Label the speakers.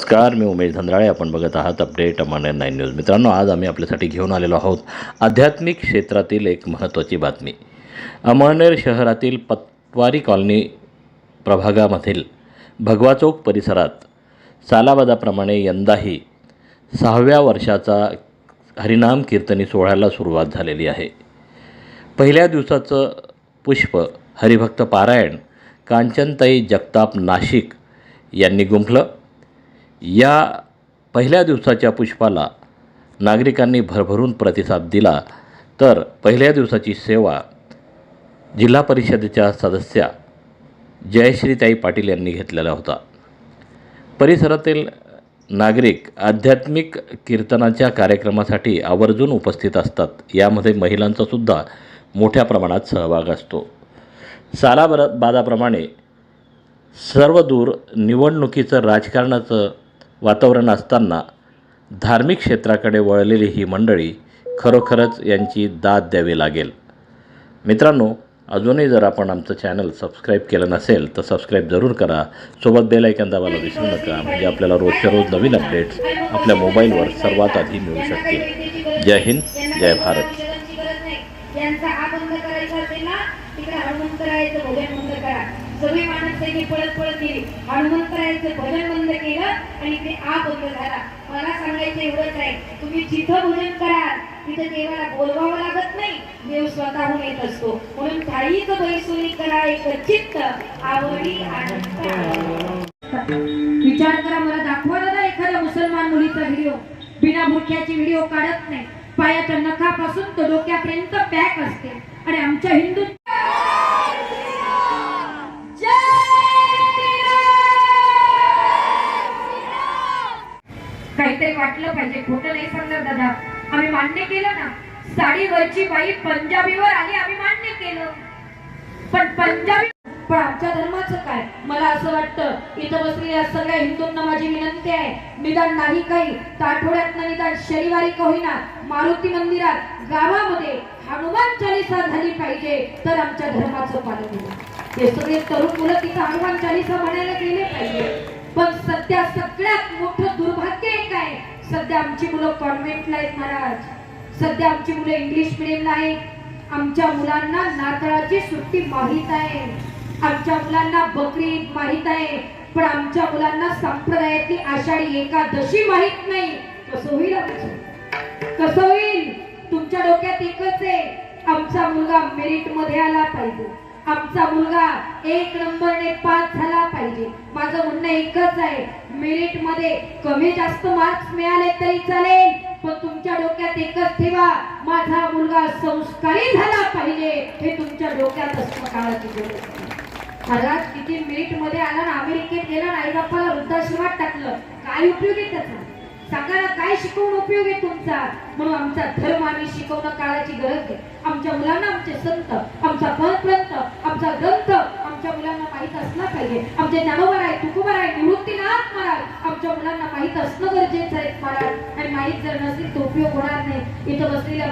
Speaker 1: नमस्कार मी उमेश धंद्राळे. आपण बघत आहात अपडेट अमान्य नाईन न्यूज. मित्रांनो आज आम्ही आपल्यासाठी घेऊन आलेलो आहोत आध्यात्मिक क्षेत्रातील एक महत्त्वाची बातमी. अमळनेर शहरातील पतवारी कॉलनी प्रभागामधील भगवा चौक परिसरात सालाबादाप्रमाणे यंदाही सहाव्या वर्षाचा हरिनाम कीर्तनी सोहळ्याला सुरुवात झालेली आहे. पहिल्या दिवसाचं पुष्प हरिभक्त पारायण कांचनताई जगताप नाशिक यांनी गुंफलं. या पहिल्या दिवसाच्या पुष्पाला नागरिकांनी भरभरून प्रतिसाद दिला तर पहिल्या दिवसाची सेवा जिल्हा परिषदेच्या सदस्या जयश्रीताई पाटील यांनी घेतलेला होता. परिसरातील नागरिक आध्यात्मिक कीर्तनाच्या कार्यक्रमासाठी आवर्जून उपस्थित असतात. यामध्ये महिलांचा सुद्धा मोठ्या प्रमाणात सहभाग असतो. सालाबाद बादाप्रमाणे सर्वदूर निवडणुकीचं राजकारणाचं वातावरण असताना धार्मिक क्षेत्राकडे वळलेली ही मंडळी खरोखरच यांची दाद द्यावी लागेल. मित्रांनो अजूनही जर आपण आमचं चॅनल सबस्क्राईब केलं नसेल तर सबस्क्राईब जरूर करा. सोबत बेलायकन दाबायला विसरू नका म्हणजे आपल्याला रोजच्या रोज नवीन अपडेट्स आपल्या मोबाईलवर सर्वात आधी मिळू शकतील. जय हिंद जय भारत.
Speaker 2: यांचा आबंध करायचा असेल ना तिकडे हनुमंतरायाचं भजन बंद करा. सगळी माणसं सैनिक पळत पळत गेली. हनुमंतरायचं भजन बंद केलं आणि इथे आ बंद झाला. मला सांगायचं एवढंच आहे तुम्ही जिथं भजन कराल तिथं देवाला बोलवावं लागत नाही. देव स्वतःहून येत असतो. म्हणून थाळीच बैसुली करा एक चित्त आवडी विचार करा मला दाखवा दादा एखाद्या मुसलमान मुलीचा व्हिडिओ बिना मुख्याची व्हिडिओ काढत नाही. पायाच्या नखापासून तर डोक्यापर्यंत पॅक असते. आणि आमच्या हिंदू काहीतरी वाटलं पाहिजे. खोटं नाही सांगणार दादा. आम्ही मान्य केलं ना. साडीवरची बाई पंजाबीवर आली आम्ही मान्य केलं. पण पंजाबी पण आमच्या धर्माचं काय? मला असं वाटतं इथं बसलेल्या सगळ्या हिंदूंना माझी विनंती आहे. निदान नाही काही तर आठवड्यात निदान शनिवारी का होईना मारुती मंदिरात गावामध्ये हनुमान चालिसा झाली पाहिजे तर आमच्या धर्माचं पालन होईल. हे सगळे तरुण मुलं तिथं हनुमान चालिसा म्हणायला गेले पाहिजे. पण सध्या सगळ्यात मोठं सध्या आमची मुलं कॉन्व्हेंटला आहेत महाराज. सध्या आमची मुलं इंग्लिश मिडियमला आहेत आमच्या मुलांना नाताळाची सुट्टी माहीत आहे. आमच्या मुलांना बकरी माहीत आहे. पण आमच्या मुलांना संप्रदायातली आषाढी एकादशी माहीत नाही. कसं होईल हो कसं होईल? तुमच्या डोक्यात एकच आहे. आमचा मुलगा मेरिटमध्ये आला पाहिजे. आमचा मुलगा एक नंबरने पास झाला पाहिजे. माझं म्हणणं एकच आहे मेरिटमध्ये कमी जास्त मार्क्स मिळाले तरी चालेल पण तुमच्या डोक्यात एकच ठेवा माझा मुलगा संस्कारी झाला पाहिजे हे तुमच्या डोक्यात असणं काळाची गरज. आहे. महाराज किती मेरिटमध्ये आला ना अमेरिकेत गेला ना आई बाप्पाला वृद्धाश्रमात टाकलं. काय उपयोग आहे त्याचा? सांगा ना काय शिकवून उपयोग आहे तुमचा? म्हणून आमचा धर्म आम्ही शिकवणं काळाची गरज आहे. आमच्या मुलांना आमचे संत आमचा पंतप्रंत आमचा ग्रंथ आमच्या मुलांना माहीत असला पाहिजे आमचे ज्ञानोबर आहे तुकोबर आहे निवृत्तीनाथ महाराज आमच्या मुलांना माहीत असणं गरजेचं आहे. महाराज आणि माहीत जर नसेल तो उपयोग होणार नाही. इथं बसलेल्या